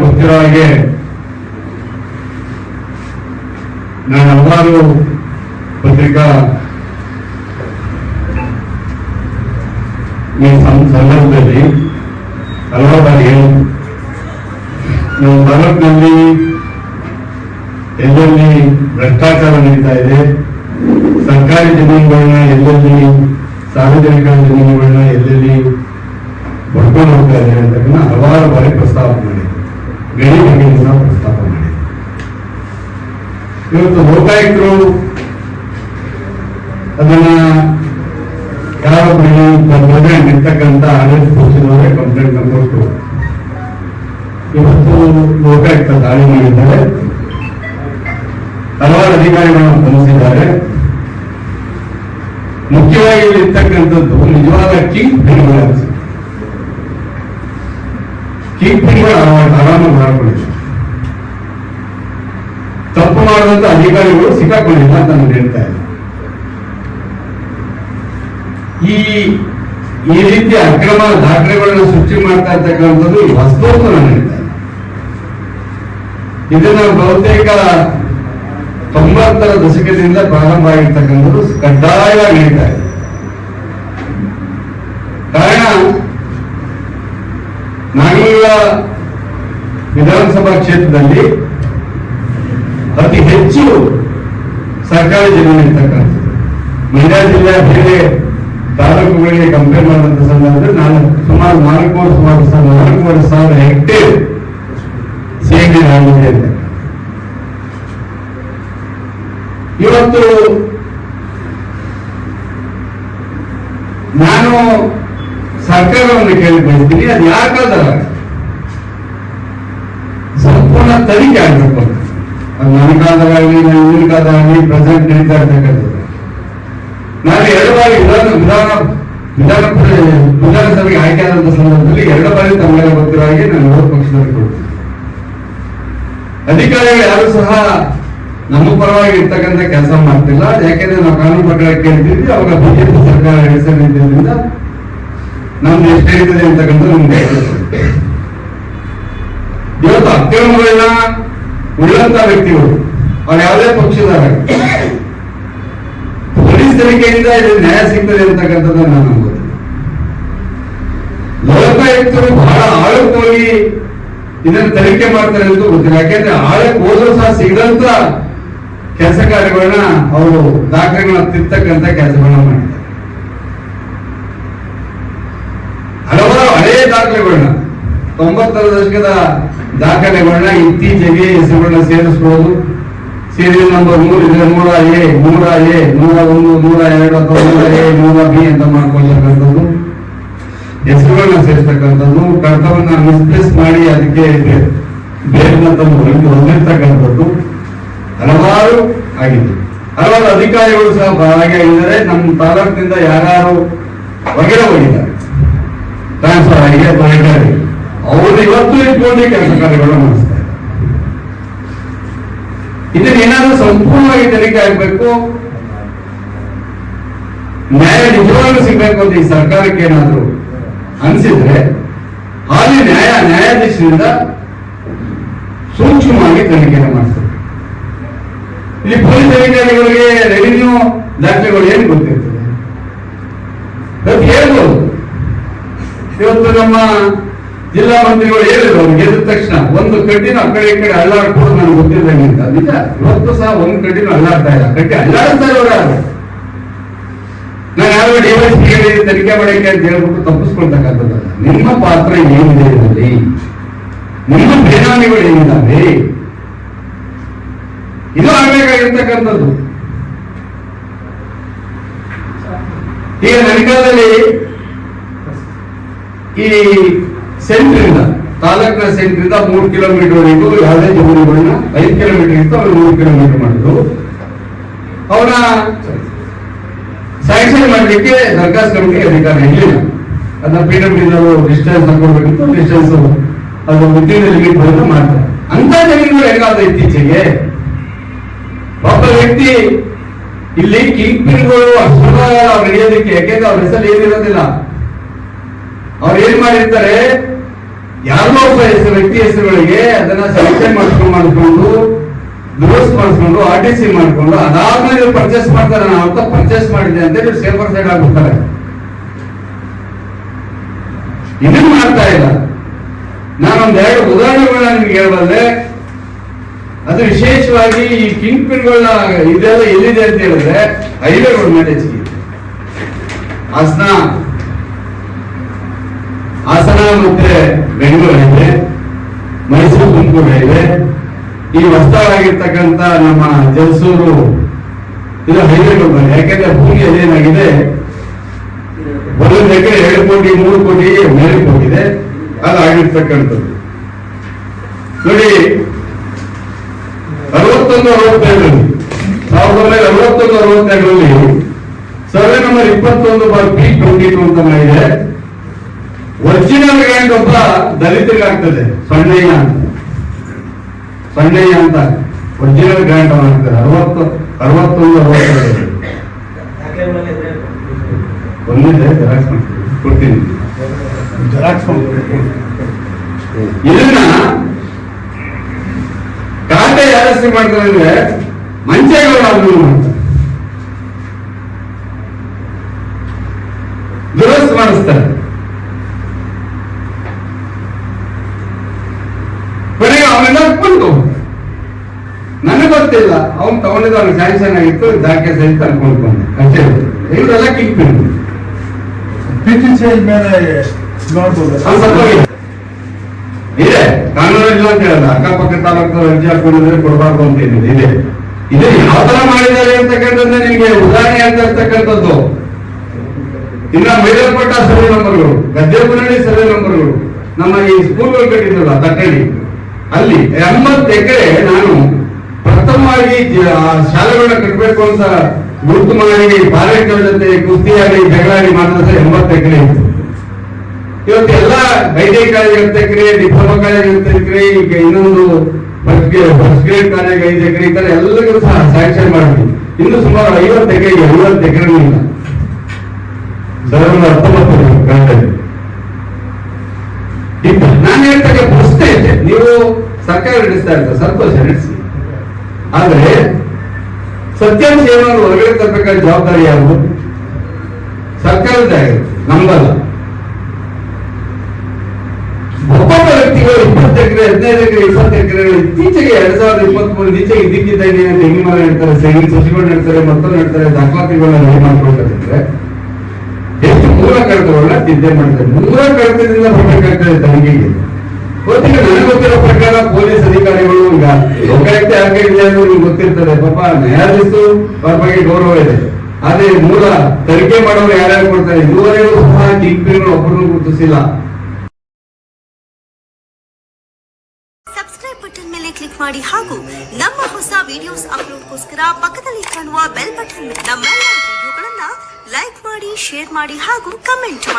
ಗೊತ್ತಿರೋ ಹಾಗೆ ನಾನು ಹಲವಾರು ಪತ್ರಿಕಾ ಈ ಸಂದರ್ಭದಲ್ಲಿ ಹಲವಾರು ಬಾರಿ ಹೇಳಿ ನಮ್ಮ ತಾಲೂಕಿನಲ್ಲಿ ಎಲ್ಲೆಲ್ಲಿ ಭ್ರಷ್ಟಾಚಾರ ನಡೀತಾ ಇದೆ, ಸರ್ಕಾರಿ ಜಮೀನುಗಳನ್ನ ಎಲ್ಲೆಲ್ಲಿ ಸಾರ್ವಜನಿಕ ಜಮೀನುಗಳನ್ನ ಎಲ್ಲೆಲ್ಲಿ ಬಡ್ಕೊಂಡು ಹೋಗ್ತಾ ಇದೆ ಅಂತಕ್ಕಂಥ ಹಲವಾರು ಬಾರಿ ಪ್ರಸ್ತಾಪ ಮಾಡಿದೆ ಗಡಿ ಬಗ್ಗೆ ಕೂಡ ಪ್ರಸ್ತಾಪ ಮಾಡಿದೆ. ಇವತ್ತು ಲೋಕಾಯುಕ್ತರು ಅದನ್ನ ಯಾರೊಬ್ಬರಿಗೆ ಕಂಪ್ಲೇಂಟ್ ಇರ್ತಕ್ಕಂಥ ಆಡಳಿತ ಪಕ್ಷದವರೇ ಕಂಪ್ಲೇಂಟ್ ತಂದ್ಕೊಟ್ಟು ಇವತ್ತು ಲೋಕಾಯುಕ್ತ ದಾಳಿ ಮಾಡಿದ್ದಾರೆ. ಹಲವಾರು ಅಧಿಕಾರಿಗಳನ್ನು ಬಂಧಿಸಿದ್ದಾರೆ. ಮುಖ್ಯವಾಗಿ ಇರ್ತಕ್ಕಂಥದ್ದು ನಿಜವಾದ ಕಿಂಗ್ ಪಿನ್ಗಳು ಕಿಂಗ್ ಪಿನ್ಗಳು ಆರಾಮಾಗಿ ಮಾಡ್ಕೊಂಡಿದ್ದಾರೆ ತಪ್ಪು ಮಾಡುವಂತ ಅಧಿಕಾರಿಗಳು ಸಿಕ್ಕಾಕೊಂಡಿಲ್ಲ ಅಂತ ನಾನು ಹೇಳ್ತಾ ಇಲ್ಲ ಈ ಈ ರೀತಿ ಅಕ್ರಮ ದಾಖಲೆಗಳನ್ನು ಸೃಷ್ಟಿ ಮಾಡ್ತಾ ಇರ್ತಕ್ಕಂಥದ್ದು ಇದನ್ನು ನಾನು ಹೇಳ್ತಾ ಇದನ್ನ ಬಹುತೇಕ ತೊಂಬತ್ತರ ದಶಕದಿಂದ ಪ್ರಾರಂಭ ಆಗಿರ್ತಕ್ಕಂಥದ್ದು ಕಡ್ಡಾಯವಾಗಿ ನಡೀತಾ ಇದೆ ಕಾರಣ ನಾನೀಗ ವಿಧಾನಸಭಾ ಕ್ಷೇತ್ರದಲ್ಲಿ ಅತಿ ಹೆಚ್ಚು ಸರ್ಕಾರಿ ಜಮೀನು ಇರ್ತಕ್ಕಂಥದ್ದು ಮಂಡ್ಯ ಜಿಲ್ಲೆಯ ಬೇರೆ ತಾಲೂಕುಗಳಿಗೆ ಕಂಪೇರ್ ಮಾಡಿದಂಥ ಸಂದರ್ಭದಲ್ಲಿ ನಾನು ಸುಮಾರು ನಾಲ್ಕೂವರೆ ಸುಮಾರು ನಾಲ್ಕೂವರೆ ಸಾವಿರ ಹೆಕ್ಟೇರ್ ಆಗಿದೆ ಅಂತ ಇವತ್ತು ನಾನು ಸರ್ಕಾರವನ್ನು ಕೇಳಿ ಬಯಸ್ತೀನಿ ಅದು ಸಂಪೂರ್ಣ ತನಿಖೆ ಆಗಬೇಕು. ಅದು ನನ್ನ ಕಾಲದಾಗಲಿ ನನ್ನ ಪ್ರೆಸೆಂಟ್ ನಡೀತಾ ಇರ್ತಕ್ಕಂಥದ್ದು ನಾನು ಎರಡು ಬಾರಿ ವಿಧಾನ ವಿಧಾನ ವಿಧಾನ ವಿಧಾನಸಭೆಗೆ ಆಯ್ಕೆ ಆದಂತ ಸಂದರ್ಭದಲ್ಲಿ ಎರಡು ಬಾರಿ ತಮ್ಮೆಲ್ಲ ಗೊತ್ತಿರೋ ಹಾಗೆ ನಾನು ವಿರೋಧ ಪಕ್ಷದಲ್ಲಿ ಕೊಡ್ತೀನಿ. ಅಧಿಕಾರಿಗಳು ಯಾರು ಸಹ ನಮ್ಮ ಪರವಾಗಿ ಇರ್ತಕ್ಕಂಥ ಕೆಲಸ ಮಾಡ್ತಿಲ್ಲ. ಯಾಕೆಂದ್ರೆ ನಾವು ಕಾನೂನು ಪ್ರಕಾರ ಕೇಳ್ತಿದ್ವಿ, ಅವಾಗ ಬಿಜೆಪಿ ಸರ್ಕಾರ ಹೆಸರಿದ್ದರಿಂದ ನಮ್ದು ಎಷ್ಟು ಅಂತಕ್ಕಂಥ ನಮ್ಗೆ. ಇವತ್ತು ಅಕ್ರಮಗಳನ್ನ ಉಳ್ಳಂತ ವ್ಯಕ್ತಿಗಳು ಅವ್ರು ಯಾವುದೇ ಪಕ್ಷದ ಪೊಲೀಸ್ ತನಿಖೆಯಿಂದ ಇಲ್ಲಿ ನ್ಯಾಯ ಸಿಗ್ತದೆ ಅಂತಕ್ಕಂಥದ್ದು ನಾನು ನಂಬೋದು. ಲೋಕಾಯುಕ್ತರು ಬಹಳ ಆಳಕ್ಕೆ ಹೋಗಿ ಇದನ್ನ ತನಿಖೆ ಮಾಡ್ತಾರೆ ಅಂತ ಗೊತ್ತಿಲ್ಲ. ಯಾಕೆಂದ್ರೆ ಆಳಕ್ಕೆ ಹೋದ್ರು ಸಹ ಸಿಗದಂತ ಕೆಲಸ ಕಾರ್ಯಗಳನ್ನ ಅವರು ದಾಖಲೆಗಳನ್ನ ತಿರ್ತಕ್ಕಂಥ ಕೆಲಸಗಳನ್ನ ಮಾಡಿದ್ದಾರೆ ಹಲವಾರು ಹಳೆಯ ದಾಖಲೆಗಳನ್ನ ತೊಂಬತ್ತರ ದಶಕದ ದಾಖಲೆಗಳನ್ನ ಇತ್ತೀಚೆಗೆ ಹೆಸರುಗಳನ್ನ ಸೇರಿಸಬಹುದು ಸೀರಿಯಲ್ ನಂಬರ್ ಮೂರು, ಇದ್ರೆ ನೂರ ಎ ನೂರ ಎ ನೂರ ಒಂದು ನೂರ ಎರಡು ಅಥವಾ ನೂರ ಎ ನೂರ ಬಿ ಅಂತ ಮಾಡ್ಕೊಳ್ತಕ್ಕಂಥದ್ದು ಹೆಸರುಗಳನ್ನ ಸೇರಿಸ್ತಕ್ಕಂಥದ್ದು ಕರ್ತವನ್ನ ಮಿಸ್ಪ್ಲೇಸ್ ಮಾಡಿ ಅದಕ್ಕೆ ಬೇರೆ ಹೊಂದಿರ್ತಕ್ಕಂಥದ್ದು. ಹಲವಾರು ಆಗಿದೆ. ಹಲವಾರು ಅಧಿಕಾರಿಗಳು ಸಹ ಭಾಗಿಯಾಗಿದ್ದಾರೆ. ನಮ್ಮ ತಾಲೂಕಿನಿಂದ ಯಾರು ಹೊರಗಡೆ ಹೋಗಿದ್ದಾರೆ. ಟ್ರಾನ್ಸ್ಫರ್ ಆಗಿದೆ ರಿಟೈರ್ ಅವರು ಇವತ್ತು ಇಟ್ಕೊಂಡು ಕೆಲಸ ಕಾರ್ಯಗಳನ್ನು ಮಾಡಿಸ್ತಾರೆ. ಇದನ್ನ ಏನಾದ್ರೂ ಸಂಪೂರ್ಣವಾಗಿ ತನಿಖೆ ಆಗಬೇಕು? ನ್ಯಾಯ ನಿಜವಾಗ್ಲೂ ಸಿಗ್ಬೇಕು ಅಂತ ಈ ಸರ್ಕಾರಕ್ಕೆ ಏನಾದ್ರು ಅನಿಸಿದ್ರೆ, ಹಾಲಿ ನ್ಯಾಯ ನ್ಯಾಯಾಧೀಶರಿಂದ ಸೂಕ್ಷ್ಮವಾಗಿ ತನಿಖೆಯನ್ನು ಮಾಡಿಸ್ತಾರೆ ಇಲ್ಲಿ ಪೊಲೀಸ್ ಅಧಿಕಾರಿಗಳಿಗೆ ರೆವಿನ್ಯೂ ದಾಖಲೆಗಳು ಏನು ಗೊತ್ತಿರ್ತದೆ? ಪ್ರತಿಯೊಂದು ಇವತ್ತು ನಮ್ಮ ಜಿಲ್ಲಾ ಮಂತ್ರಿಗಳು ಹೇಳಿದ್ರು, ಅವ್ರು ಎದ್ದ ತಕ್ಷಣ, ಒಂದು ಕಡ್ಡಿನ ಆ ಕಡೆ ಈ ಕಡೆ ಅಲ್ಲಾಡ್ಕೊಂಡು ನನಗೆ ಗೊತ್ತಿದ್ದಂಗೆ ಅಂತ ನಿಜ, ಇವತ್ತು ಸಹ ಒಂದು ಕಡ್ಡಿನ ಅಲ್ಲಾಡ್ತಾ ಇಲ್ಲ. ಕಡ್ಡಿ ಅಲ್ಲಾಡ್ತಾ ಇರೋರು ಯಾರು ನಾನು ಯಾವ ಡಿವೈಸ್ ತನಿಖೆ ಮಾಡಕ್ಕೆ ಅಂತ ಹೇಳ್ಬಿಟ್ಟು ತಪ್ಪಿಸ್ಕೊಳ್ತಕ್ಕಂಥದ್ದಲ್ಲ. ನಿಮ್ಮ ಪಾತ್ರ ಏನಿದೆ ಇದರಲ್ಲಿ? ನಿಮ್ಮ ಬೇನಾಮಿಗಳು ಏನಿದ್ದಾವೆ ಇದು ಆಗ್ಬೇಕಾಗಿರ್ತಕ್ಕಂಥದ್ದು. ಈಗ ನನ್ನ ಕಾಲದಲ್ಲಿ ಈ ಸೆಂಟ್ರಿಂದ ತಾಲೂಕಿನ ಸೆಂಟ್ರಿಂದ ಮೂರು ಕಿಲೋಮೀಟರ್ ವರೆಗೂ ಯಾವುದೇ ಜಮೀನುಗಳನ್ನ ಐದು ಕಿಲೋಮೀಟರ್ ಇತ್ತು, ಅವ್ರು ಮೂರು ಕಿಲೋಮೀಟರ್ ಮಾಡಿದ್ರು. ಅವನ ಸ್ಯಾಂಕ್ಷನ್ ಮಾಡಲಿಕ್ಕೆ ದರ್ಖಾಸ್ತ್ ಕಮಿಟಿ ಅಧಿಕಾರ ಇರಲಿಲ್ಲ. ಅದನ್ನ ಪಿ ಡಬ್ಲ್ಯೂ ಡಿಸ್ಟೆನ್ಸ್ ತಗೊಳ್ಬೇಕಿತ್ತು ಡಿಸ್ಟೆನ್ಸ್ ಅದು ವಿದ್ಯುತ್ ಲಿಮಿಟ್ ಬರೋದು ಮಾಡ್ತಾರೆ. ಅಂತ ಜಮೀನುಗಳು ಹೆಂಗಾದ ಇತ್ತೀಚೆಗೆ, ಒಬ್ಬ ವ್ಯಕ್ತಿ ಇಲ್ಲಿ ಕಿಂಗ್ ಪಿನ್ಗಳು ಅವ್ರು ಹಿಡಿಯೋದಕ್ಕೆ, ಯಾಕೆಂದ್ರೆ ಅವ್ರ ಹೆಸರು ಏನಿರೋದಿಲ್ಲ. ಅವ್ರು ಏನ್ ಮಾಡಿರ್ತಾರೆ? ಯಾರೋ ಒಬ್ಬ ಹೆಸರು ವ್ಯಕ್ತಿ ಹೆಸರುಗಳಿಗೆ ಅದನ್ನ ಸೆಲೆಕ್ಷನ್ ಮಾಡ್ಕೊಂಡು ಮಾಡ್ಕೊಂಡು ದುರಸ್ತ್ ಮಾಡಿಸ್ಕೊಂಡು ಆರ್ ಟಿ ಸಿ ಮಾಡ್ಕೊಂಡು, ಅದಾದ್ಮೇಲೆ ಪರ್ಚೇಸ್ ಮಾಡ್ತಾರೆ. ನಾನು ಅಂತ ಪರ್ಚೇಸ್ ಮಾಡಿದೆ ಅಂತ ಹೇಳಿ ಸೇಫರ್ ಸೈಡ್ ಆಗ್ಬಿಡ್ತಾರೆ ಇದನ್ನ ಮಾಡ್ತಾ ಇಲ್ಲ. ನಾನೊಂದ್ ಎರಡು ಉದಾಹರಣೆಗಳನ್ನ ನಿಮ್ಗೆ ಹೇಳಬಲ್ಲೆ. ಅದು ವಿಶೇಷವಾಗಿ ಈ ಕಿಂಗ್ ಪಿನ್ಗಳನ್ನ ಇದೆಲ್ಲ ಎಲ್ಲಿದೆ ಅಂತ ಹೇಳಿದ್ರೆ ಹೈವೇಗಳ ಮೇಲೆ ಹೆಚ್ಚಿಗೆ ಹಾಸನ. ಹಾಸನ, ಮತ್ತೆ ಬೆಂಗಳೂರು ಹೈವೇ ಮೈಸೂರು, ತುಮಕೂರು ಇದೆ. ಈ ಹೊಸದಾಗಿರ್ತಕ್ಕಂಥ ನಮ್ಮ ಜಲಸೂರು, ಇದು ಹೈವೇ ಕಂಪನಿ ಯಾಕೆಂದ್ರೆ ಭೂಮಿ ಅದೇನಾಗಿದೆ ಒಂದೊಂದು ಎಕರೆ ಎರಡು ಕೋಟಿ, ಮೂರು ಕೋಟಿ ಮೇಲೆ ಹೋಗಿದೆ. ಅದು ಆಗಿರ್ತಕ್ಕಂಥದ್ದು. ನೋಡಿ, ಅರವತ್ತೊಂದು, ಅರವತ್ತೆರಡರಲ್ಲಿ, ಸಾವಿರದ ಒಂಬೈನೂರ ಅರವತ್ತೊಂದು, ಅರವತ್ತೆರಡರಲ್ಲಿ, ಸರ್ವೆ ನಂಬರ್ ಇಪ್ಪತ್ತೊಂದು ಬಾರ್ ಪಿ ಟ್ವೆಂಟಿ ಟು ಅಂತ ಮಾಡಿದೆ ಒರಿಜಿನಲ್ ಗ್ರ್ಯಾಂಡ್ ಒಬ್ಬ ದಲಿತರಿಗೆ ಆಗ್ತದೆ ಸಣ್ಣಯ್ಯ ಅಂತ. ಸಣ್ಣಯ್ಯ ಅಂತ ಒರಿಜಿನಲ್ ಗ್ರ್ಯಾಂಡ್ ಆಗ್ತದೆ ಅರವತ್ತು ಅರವತ್ತೊಂದು ಅರವತ್ತೆರಡು ಒಂದಿದೆ ಜೆರಾಕ್ಸ್ ಮಾಡ್ತೀನಿ. ಕೊಡ್ತೀನಿ. ಇದನ್ನ ಖಾತೆ ಯಾರು ಮಾಡ್ತಾರೆ ಅಂದ್ರೆ ಅವರು ಮಾಡ್ತಾರೆ ದುರಸ್ತಿ ಮಾಡಿಸ್ತಾರೆ ಕೊನೆಗೆ ಅವನೆಲ್ಲ ಬಂದು ನನಗೆ ಗೊತ್ತಿಲ್ಲ ಅವ್ನು ತಗೊಂಡಿದ್ದು ಅವ್ನಿಗೆ ಸ್ಯಾಂಕ್ಷನ್ ಆಗಿತ್ತು ದಾಖಲೆ ಸಹಿತ ಬಂದೆ. ಅಷ್ಟೇ ಇವರೆಲ್ಲ ಕಿಕ್ ಪಿನ್ ಪಿಚ್ ಚೇಂಜ್ ಮೇಲೆ ನೋಡ್ಬೋದು. ಇದೆ. ಕಾನೂನು ಇಲ್ಲ ಅಂತ ಹೇಳಲ್ಲ. ಅಕ್ಕಪಕ್ಕ ತಾಲೂಕು ಅರ್ಜಿ ಹಾಕೊಂಡಿದ್ರೆ ಕೊಡಬಾರ್ದು ಅಂತ ಏನಿದೆ ಇದೆ. ಇದು ಯಾವ ತರ ಮಾಡಿದ್ದಾರೆ ಅಂತಕ್ಕಂಥದ್ದು ನಿಮಗೆ ಉದಾಹರಣೆ ಅಂತ ಇರ್ತಕ್ಕಂಥದ್ದು ಇನ್ನ ಮೇಲ್ಪಟ್ಟ ಸರ್ವೆ ನಂಬರ್ಗಳು ಗದ್ದೆ ಬುನಡಿ ಸರ್ವೆ ನಂಬರ್ಗಳು. ನಮ್ಮ ಈ ಸ್ಕೂಲ್ಗಳು ಕಟ್ಟಿದ್ರಲ್ಲ ತಟ್ಟಡಿ ಅಲ್ಲಿ ಎಂಬತ್ತು ಎಕರೆ ನಾನು ಪ್ರಥಮವಾಗಿ ಶಾಲೆಗಳನ್ನ ಕಟ್ಟಬೇಕು ಅಂತ ಗುರುತು ಮಾಡಿ ಬಾಲಕರ ಜೊತೆ ಕುಸ್ತಿಯಾಗಿ ಜಗಳಾಡಿ ಮಾತಾಡಿದ್ರೆ ಎಂಬತ್ತು ಎಕರೆ ಇತ್ತು ಇವತ್ತು ಎಲ್ಲ ಐಟಿ ಕಾಲೇಜ್ ಇರ್ತಕ್ರಿ ಡಿಪ್ಲೊಮಾ ಕಾಲೇಜ್ ಇರ್ತಕ್ರಿ ಈಗ ಇನ್ನೊಂದು ಫಸ್ಟ್ ಗ್ರೇಡ್ ಕಾಲೇಜ್ ಐದು ಎಕರೆ, ಈ ತರ ಎಲ್ಲರಿಗೂ ಸಹ ಸ್ಯಾಂಕ್ಷನ್ ಮಾಡಿದ್ವಿ. ಇನ್ನು ಸುಮಾರು ಐವತ್ತು ಎಕರೆ ಐವತ್ತು ಎಕರೆ ಇಲ್ಲ. ನಾನು ಹೇಳ್ತಕ್ಕ ಪ್ರಶ್ನೆ ಇದೆ ನೀವು ಸರ್ಕಾರ ನಡೆಸ್ತಾ ಇರ್ತಾರೆ ಸಂತೋಷ ನಡೆಸಿ. ಆದ್ರೆ ಸತ್ಯಾಂಶ ಏನಾದ್ರು ಹೊರಗಡೆ ತರಬೇಕಾದ ಜವಾಬ್ದಾರಿ ಯಾರು ಸರ್ಕಾರದ ನಂಬಲ್ಲ. ಒಬ್ಬೊಬ್ಬ ವ್ಯಕ್ತಿಗಳು ಇಪ್ಪತ್ತು ಎಕರೆ, ಹದಿನೈದು ಎಕರೆ, ಇಪ್ಪತ್ತು ಎಕರೆ, ಇತ್ತೀಚೆಗೆ ಎರಡ್ ಸಾವಿರದ ಇಪ್ಪತ್ತ್ ಮೂರು ಇತ್ತೀಚೆಗೆ ಇದ್ದಿದ್ದೇನೆ ತೆಂಗಿನ ಮರ ಇಡ್ತಾರೆ ತೆಂಗಿನ ಸಸಿಗಳು ನೆಡ್ತಾರೆ, ಮತ್ತೊಂದು ಹೇಳ್ತಾರೆ ದಾಖಲಾತಿಗಳನ್ನ ರೆಡಿ ಮಾಡ್ಕೊಳ್ತಾರೆ ಎಷ್ಟು ಮೂಲ ಕಡತಗಳನ್ನ ಇದ್ದೇ ಮಾಡ್ತಾರೆ. ಮೂಲ ಕಡತದಿಂದ ಬರಬೇಕಾಗ್ತದೆ ತನಿಖೆಗೆ ಗೊತ್ತಿಲ್ಲ, ನನಗೆ ಗೊತ್ತಿರೋ ಪ್ರಕಾರ ಪೊಲೀಸ್ ಅಧಿಕಾರಿಗಳು ಈಗ ಲೋಕಾಯುಕ್ತ ಯಾಕೆ ಇದೆ ಅನ್ನೋದು ನಿಮ್ಗೆ ಗೊತ್ತಿರ್ತದೆ. ಪಾಪ ನ್ಯಾಯಾಧೀಶರು ಬಗ್ಗೆ ಗೌರವ ಇದೆ. ಆದ್ರೆ ಮೂಲ ತನಿಖೆ ಮಾಡೋರು ಯಾರ್ಯಾರು ಕೊಡ್ತಾರೆ? ಇದುವರೆಗೂ ಸಹ ಕಿಂಗ್ಪಿನ್ಗಳು ಒಬ್ಬರನ್ನು ಗುರುತಿಸಿಲ್ಲ. ಸಬ್ಸ್ಕ್ರೈಬ್ ಬಟನ್ ಮೇಲೆ ಕ್ಲಿಕ್ ಮಾಡಿ ಹಾಗೂ ನಮ್ಮ ಹೊಸ ವಿಡಿಯೋಸ್ ಅಪ್ಲೋಡ್ಗೋಸ್ಕರ ಪಕ್ಕದಲ್ಲಿ ಕಾಣುವ ಬೆಲ್ ಬಟನ್ ನಮ್ಮೆಲ್ಲ ವಿಡಿಯೋಗಳನ್ನ ಲೈಕ್ ಮಾಡಿ ಶೇರ್ ಮಾಡಿ ಹಾಗೂ ಕಮೆಂಟ್ ಮಾಡಿ.